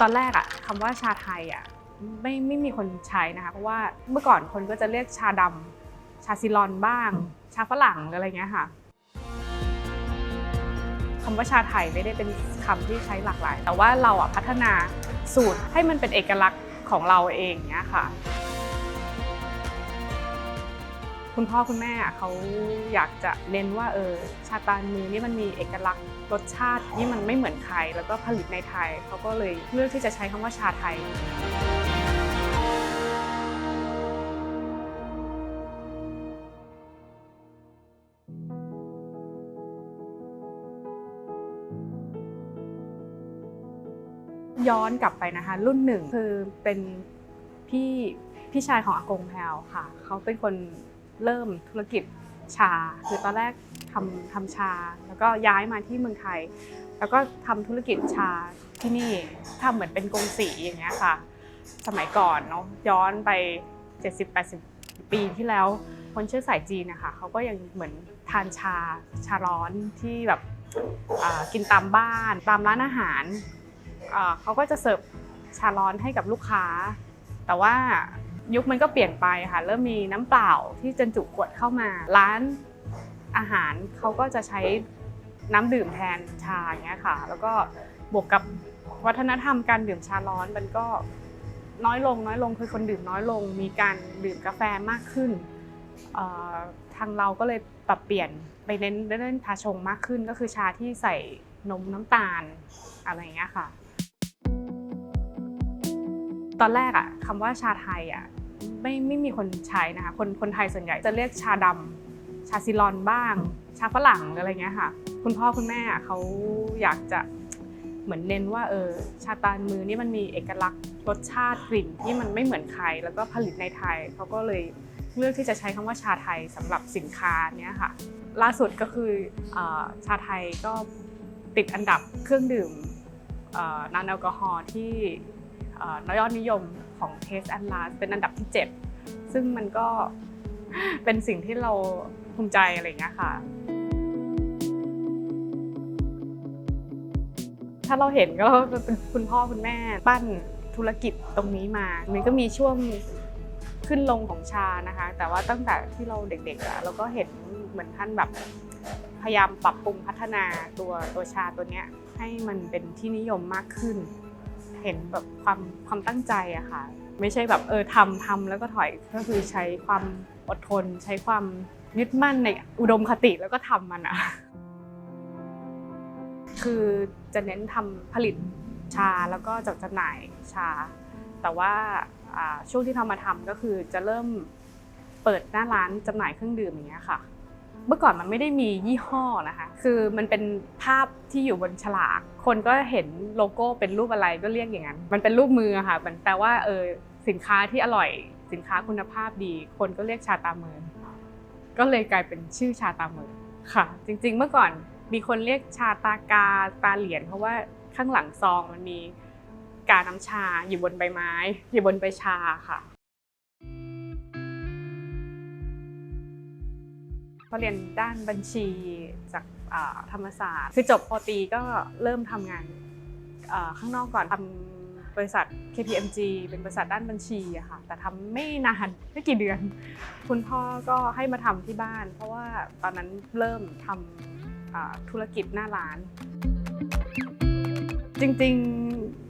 ตอนแรกอะคำว่าชาไทยอะไม่ไม่มีคนใช้นะคะ เพราะว่าเมื่อก่อนคนก็จะเรียกชาดำชาซิลอนบ้าง ชาฝรั่งหรืออะไรเงี้ยค่ะคำว่าชาไทยไม่ได้เป็นคำที่ใช้หลากหลาย แต่ว่าเราอะพัฒนาสูตรให้มันเป็นเอกลักษณ์ของเราเองเนี้ยค่ะ คุณพ่อคุณแม่เขาอยากจะเน้นว่าเออชาตาลมือนี่มันมีเอกลักษณ์รสชาติที่มันไม่เหมือนใครแล้วก็ผลิตในไทยเขาก็เลยเลือกที่จะใช้คำว่าชาไทยย้อนกลับไปนะคะ รุ่นหนึ่งคือเป็นพี่พี่ชายของอากงแพลวค่ะ เขาเป็นคน เริ่มธุรกิจชา คือตอนแรกทำทำชา แล้วก็ย้ายมาที่เมืองไทย แล้วก็ทำธุรกิจชาที่นี่ทำเหมือนเป็นกงสีอย่างเงี้ยค่ะ สมัยก่อนเนาะย้อนไป 70-80 ปีที่แล้ว คนเชื้อสายจีนนะคะเขาก็ยังเหมือนทานชาชาร้อนที่แบบกินตามบ้านตามร้านอาหารเขาก็จะเสิร์ฟชาร้อนให้กับลูกค้า แต่ว่า ยุคมันก็เปลี่ยนไปค่ะเริ่มมีน้ำเปล่าที่บรรจุขวดเข้ามา ร้านอาหารเขาก็จะใช้น้ำดื่มแทนชาอย่างเงี้ยค่ะ แล้วก็บวกกับวัฒนธรรมการดื่มชาร้อนมันก็น้อยลงน้อยลงคือคนดื่มน้อยลง มีการดื่มกาแฟมากขึ้นทางเราก็เลยปรับเปลี่ยนไปเน้นเล่นชาชงมากขึ้น ก็คือชาที่ใส่นมน้ำตาลอะไรอย่างเงี้ยค่ะ ตอนแรกอะคำว่าชาไทยอะ ไม่ไม่มีคนใช้นะคะคนคนไทยส่วนใหญ่จะเรียกชาดำชาซิลอนบ้าง ชาฝรั่งอะไรเงี้ยค่ะ คุณพ่อคุณแม่เขาอยากจะเหมือนเน้นว่าเออชาตาลมือนี่มันมีเอกลักษณ์รสชาติกลิ่นที่มันไม่เหมือนใครแล้วก็ผลิตในไทยเขาก็เลยเลือกที่จะใช้คำว่าชาไทยสำหรับสินค้าเนี้ยค่ะ ล่าสุดก็คืออชาไทยก็ติดอันดับเครื่องดื่มนอนแอลกอฮอล์ที่ ยอดนิยมของ Taste and Last เป็นอันดับที่ 7 ซึ่งมันก็เป็นสิ่งที่เราภูมิใจอะไรเงี้ยค่ะ ถ้าเราเห็นก็เป็นคุณพ่อคุณแม่ปั้นธุรกิจตรงนี้มา มันก็มีช่วงขึ้นลงของชานะคะ แต่ว่าตั้งแต่ที่เราเด็กๆอะเราก็เห็นเหมือนท่านแบบพยายามปรับปรุงพัฒนาตัวตัวชาตัวเนี้ยให้มันเป็นที่นิยมมากขึ้น ห็นแบบความความตั้งใจอะค่ะ ไม่ใช่แบบเออทำทำแล้วก็ถอยก็คือใช้ความอดทน ใช้ความยึดมั่นในอุดมคติแล้วก็ทำมันอะคือจะเน้นทำผลิตชาแล้วก็จัดจำหน่ายชา แต่ว่าอ่าช่วงที่ทำมาทำก็คือจะเริ่มเปิดหน้าร้านจำหน่ายเครื่องดื่มอย่างเงี้ยค่ะ เมื่อก่อนมันไม่ได้มียี่ห้อนะคะ คือมันเป็นภาพที่อยู่บนฉลาก คนก็เห็นโลโก้เป็นรูปอะไรก็เรียกอย่างนั้น มันเป็นรูปมือค่ะ มันแปลว่าเออสินค้าที่อร่อย สินค้าคุณภาพดี คนก็เรียกชาตาเมิน ก็เลยกลายเป็นชื่อชาตาเมินค่ะ จริง ๆ เมื่อก่อนมีคนเรียกชาตากาตาเหรียญเพราะว่าข้างหลังซองมันมีกาน้ำชาอยู่บนใบไม้ อยู่บนใบชาค่ะ เพอเรียนด้านบัญชีจากธรรมศาสตร์ คือจบปตรีก็เริ่มทำงานข้างนอกก่อนทำบริษัท KPMG เป็นบริษัทด้านบัญชีอะค่ะ แต่ทำไม่นานไม่กี่เดือน คุณพ่อก็ให้มาทำที่บ้าน เพราะว่าตอนนั้นเริ่มทำอ่าธุรกิจหน้าร้าน จริงๆ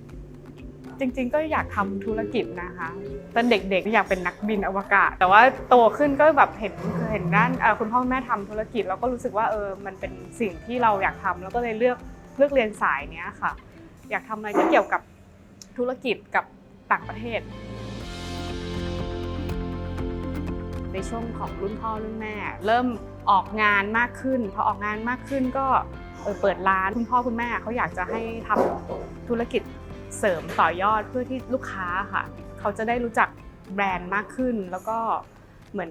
จริง ๆ ก็อยากทำธุรกิจนะคะตอนเด็กๆอยากเป็นนักบินอวกาศ แต่ว่าโตขึ้นก็แบบเห็นเห็นด้านคุณพ่อคุณแม่ทำธุรกิจ แล้วก็รู้สึกว่าเออมันเป็นสิ่งที่เราอยากทำแล้วก็เลยเลือกเลือกเรียนสายเนี้ยค่ะ อยากทำอะไรที่เกี่ยวกับธุรกิจกับต่างประเทศ ในช่วงของรุ่นพ่อรุ่นแม่ เริ่มออกงานมากขึ้นพอออกงานมากขึ้นก็เออเปิดร้านคุณพ่อคุณแม่เขาอยากจะให้ทำธุรกิจ เสริมต่อยอดเพื่อที่ลูกค้าค่ะ เขาจะได้รู้จักแบรนด์มากขึ้น แล้วก็เหมือน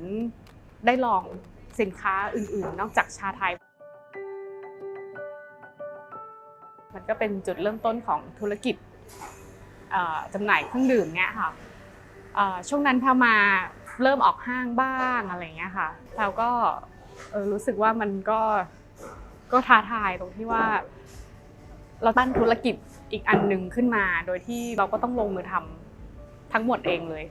ได้ลองสินค้าอื่นๆ นอกจากชาไทย มันก็เป็นจุดเริ่มต้นของธุรกิจจำหน่ายเครื่องดื่มเนี้ยค่ะช่วงนั้นพอมาเริ่มออกห้างบ้างอะไรเงี้ยค่ะเราก็รู้สึกว่ามันก็ก็ท้าทายตรงที่ว่า เราตั้งธุรกิจอีกอันหนึ่งขึ้นมา โดยที่เราก็ต้องลงมือทำทั้งหมดเองเลย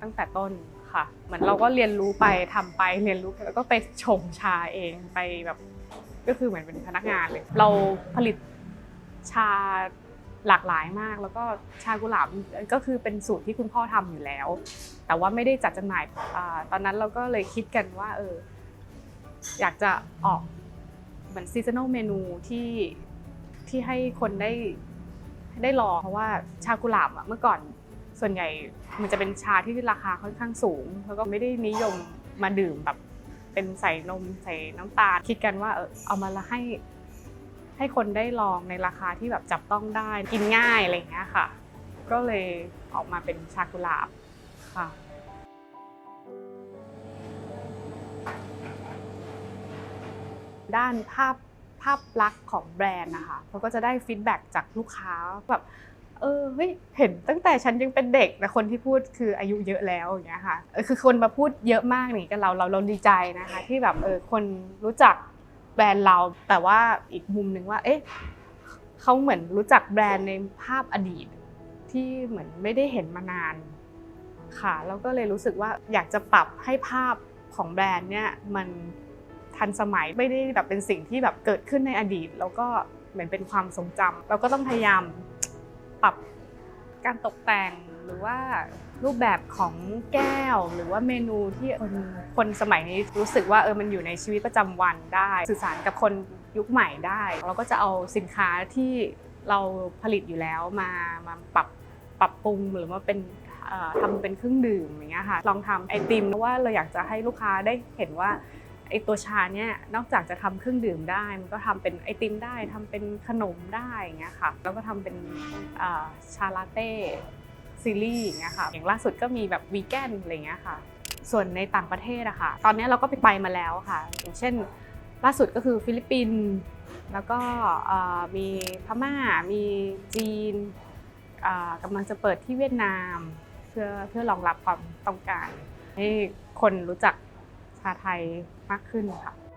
ตั้งแต่ต้นค่ะ เหมือนเราก็เรียนรู้ไปทำไปเรียนรู้แล้วก็ไปชงชาเองไปแบบก็คือเหมือนเป็นพนักงานเลย เราผลิตชาหลากหลายมาก แล้วก็ชากุหลาบก็คือเป็นสูตรที่คุณพ่อทำอยู่แล้ว แต่ว่าไม่ได้จัดจำหน่ายตอนนั้นเราก็เลยคิดกันว่าเอออยากจะออกเหมือนซีซันอลเมนูที่ ที่ให้คนได้ได้ลองเพราะว่าชากุหลาบอะเมื่อก่อนส่วนใหญ่มันจะเป็นชาที่ราคาค่อนข้างสูง แล้วก็ไม่ได้นิยมมาดื่มแบบ เป็นใส่นมใส่น้ำตาลคิดกันว่าเออเอามาละให้ ให้คนได้ลองในราคาที่แบบจับต้องได้กินง่ายอะไรอย่างเงี้ยค่ะ ก็เลยออกมาเป็นชากุหลาบค่ะด้านภาพ ภาพลักษณ์ของแบรนด์นะคะเขาก็จะได้ฟีดแบ็กจากลูกค้าแบบเออเฮ้ยเห็นตั้งแต่ฉันยังเป็นเด็กแต่คนที่พูดคืออายุเยอะแล้วอย่างเงี้ยค่ะคือคนมาพูดเยอะมากนี่กับเราเราเราดีใจนะคะ ที่แบบเออคนรู้จักแบรนด์เรา แต่ว่าอีกมุมหนึ่งว่า เอ๊ะเขาเหมือนรู้จักแบรนด์ในภาพอดีต ที่เหมือนไม่ได้เห็นมานานค่ะแล้วก็เลยรู้สึกว่าอยากจะปรับให้ภาพของแบรนด์เนี่ยมัน ทันสมัยไม่ได้แบบเป็นสิ่งที่แบบเกิดขึ้นในอดีต แล้วก็เหมือนเป็นความทรงจำเราก็ต้องพยายามปรับการตกแต่งหรือว่ารูปแบบของแก้ว หรือว่าเมนูที่คนคนสมัยนี้รู้สึกว่าเออมันอยู่ในชีวิตประจำวันได้ สื่อสารกับคนยุคใหม่ได้ เราก็จะเอาสินค้าที่เราผลิตอยู่แล้วมามาปรับปรับปรุงหรือว่าเป็นเอ่อทำเป็นเครื่องดื่มอย่างเงี้ยค่ะลองทำไอติมเพราะว่าเราอยากจะให้ลูกค้าได้เห็นว่า ไอตัวชาเนี่ยนอกจากจะทำเครื่องดื่มได้ มันก็ทำเป็นไอติมได้ทำเป็นขนมได้อย่างเงี้ยค่ะแล้วก็ทำเป็นชาลาเต้ซีรีส์อย่างเงี้ยค่ะอย่างล่าสุดก็มีแบบวีแกนอะไรเงี้ยค่ะ ส่วนในต่างประเทศอะค่ะ ตอนนี้เราก็ไปไปมาแล้วค่ะ อย่างเช่น ล่าสุดก็คือฟิลิปปินส์แล้วก็มีพม่ามีจีนกำลังจะเปิดที่เวียดนาม เพื่อเพื่อรองรับความต้องการ ให้คนรู้จัก ชาไทยมากขึ้นค่ะ